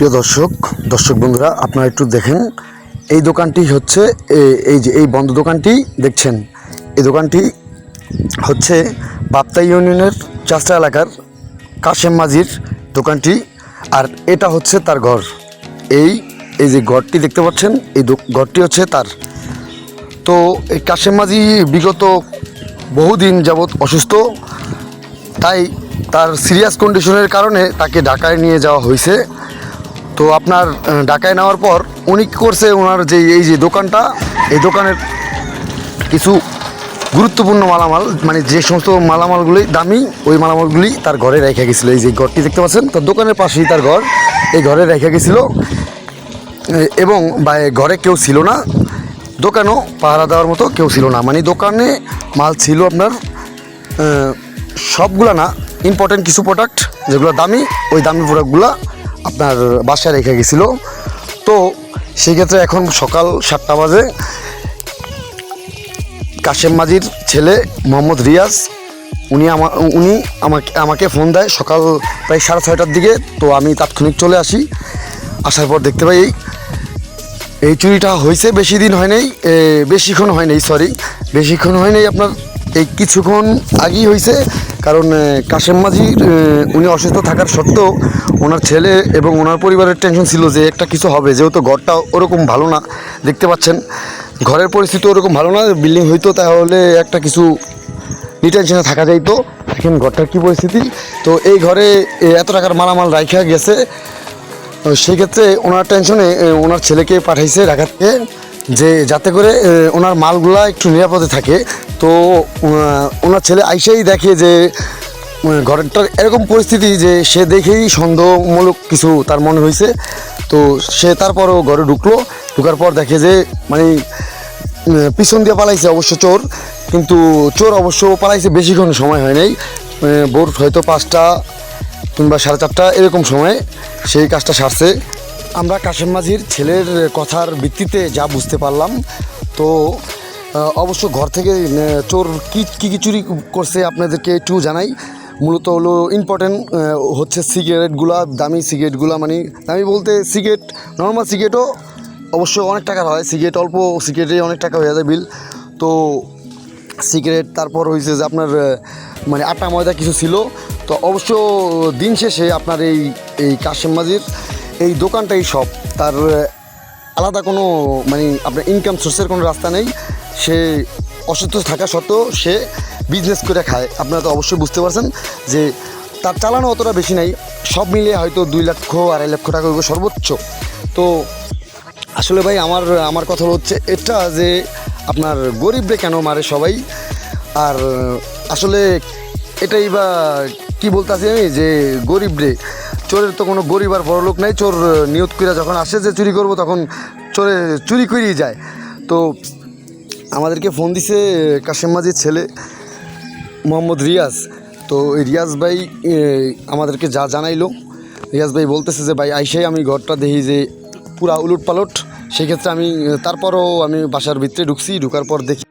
প্রিয় দর্শক দর্শক বন্ধুরা, আপনারা একটু দেখেন, এই দোকানটি হচ্ছে এই যে, এই বন্ধ দোকানটি দেখছেন। এই দোকানটি হচ্ছে বাপ্তা ইউনিয়নের চাষটা এলাকার কাশেম মাঝির দোকানটি, আর এটা হচ্ছে তার ঘর। এই এই যে ঘরটি দেখতে পাচ্ছেন, এই ঘরটি হচ্ছে তার। তো এই কাশেম মাঝি বিগত বহুদিন যাবৎ অসুস্থ, তাই তার সিরিয়াস কন্ডিশনের কারণে তাকে ঢাকায় নিয়ে যাওয়া হয়েছে। তো আপনার ঢাকায় নেওয়ার পর উনি করছে, ওনার যে এই যে দোকানটা, এই দোকানের কিছু গুরুত্বপূর্ণ মালামাল মানে যে সমস্ত মালামালগুলি, দামি ওই মালামালগুলি তার ঘরে রেখে গেছিল। এই যে ঘরটি দেখতে পাচ্ছেন তার দোকানের পাশেই তার ঘর, এই ঘরে রেখে গেছিল। এবং ঘরে কেউ ছিল না, দোকানও পাহারা দেওয়ার মতো কেউ ছিল না। মানে দোকানে মাল ছিল আপনার সবগুলা না ইম্পর্টেন্ট কিছু প্রোডাক্ট যেগুলো দামি, ওই দামি প্রোডাক্টগুলো আপনার বাসায় রেখে গেছিল। তো সেই ক্ষেত্রে এখন সকাল সাতটা বাজে কাশেম মাজির ছেলে মোহাম্মদ রিয়াজ, উনি আমা উনি আমাকে আমাকে ফোন দেয় সকাল প্রায় সাড়ে ছয়টার দিকে। তো আমি তাৎক্ষণিক চলে আসি। আসার পর দেখতে পাই এই এই চুরিটা হয়েছে, বেশি দিন হয় নাই। বেশিক্ষণ হয় নাই সরি বেশিক্ষণ হয় নাই আপনার। এই কিছুক্ষণ আগেই হয়েছে। কারণ কাশেম মাঝির উনি অসুস্থ থাকার সত্ত্বেও ওনার ছেলে এবং ওনার পরিবারের টেনশন ছিল যে একটা কিছু হবে। যেহেতু ঘরটা ওরকম ভালো না, দেখতে পাচ্ছেন। ঘরের পরিস্থিতি ওরকম ভালো না বিল্ডিং হইতো তাহলে একটা কিছু ডিটেনশনে থাকা যাইতো। এখন ঘরটার কী পরিস্থিতি। তো এই ঘরে এত টাকার মালামাল রাখা গেছে। সেক্ষেত্রে ওনার টেনশনে ওনার ছেলেকে পাঠাইছে ঢাকাতে যে যাতে করে ওনার মালগুলা একটু নিরাপদে থাকে। তো ওনার ছেলে আইসেই দেখে যে উম, ঘরটার এরকম পরিস্থিতি যে সে দেখেই সন্দেহমূলক কিছু তার মনে হয়েছে তো সে তারপরও ঘরে ঢুকলো। ঢুকার পর দেখে যে মানে পিছন দিয়ে পালাইছে অবশ্য চোর। কিন্তু চোর অবশ্য পালাইছে বেশিক্ষণ সময় হয় নাই। আহ, ভোর হয়তো পাঁচটা কিংবা সাড়ে চারটা এরকম সময়ে সেই কাজটা সারছে। আমরা কাশেম মাঝির ছেলের কথার ভিত্তিতে যা বুঝতে পারলাম। তো অবশ্য ঘর থেকে চোর কী কী কী চুরি করছে আপনাদেরকে একটু জানাই। মূলত হলো ইম্পর্টেন্ট হচ্ছে সিগারেটগুলা, দামি সিগারেটগুলা মানে দামি বলতে সিগারেট নর্মাল সিগারেটও অবশ্য অনেক টাকার হয়। সিগারেট অল্প সিগারেটে অনেক টাকা হয়ে যায় বিল তো সিগারেট, তারপর হয়েছে যে আপনার মানে আটা, ময়দা কিছু ছিল। তো অবশ্য দিন শেষে আপনার এই এই কাশেম মাজির এই দোকানটাই সব। তার আলাদা কোনো মানে আপনার ইনকাম সোর্সের কোনো রাস্তা নেই। সে অসুস্থ থাকা সত্ত্বেও সে বিজনেস করে খায়। আপনারা তো অবশ্যই বুঝতে পারছেন যে তার চালানো অতটা বেশি নাই। সব মিলিয়ে হয়তো দুই লক্ষ আড়াই লক্ষ টাকা হইব সর্বোচ্চ। তো আসলে ভাই, আমার আমার কথা হচ্ছে এটা যে আপনার গরিবরে কেন মারে সবাই? আর আসলে এটাই বা কি বলতেছি আমি যে গরিবরে চোরের তো কোনো গরিব আর বড় লোক নাই। চোর নিয়ত করে যখন আসে যে চুরি করব, তখন চোরে চুরি করেই যায়। তো আমাদেরকে ফোন দিছে কাশেম মাঝির ছেলে, মোহাম্মদ রিয়াজ। তো রিয়াজ ভাই আমাদেরকে যা জানাইলো, রিয়াজ ভাই বলতেছে যে, ভাই, আইসাই আমি ঘরটা দেখি যে পুরা উলট পালট সেক্ষেত্রে আমি তারপরও আমি বাসার ভিতরে ঢুকছি, ঢুকার পর দেখি।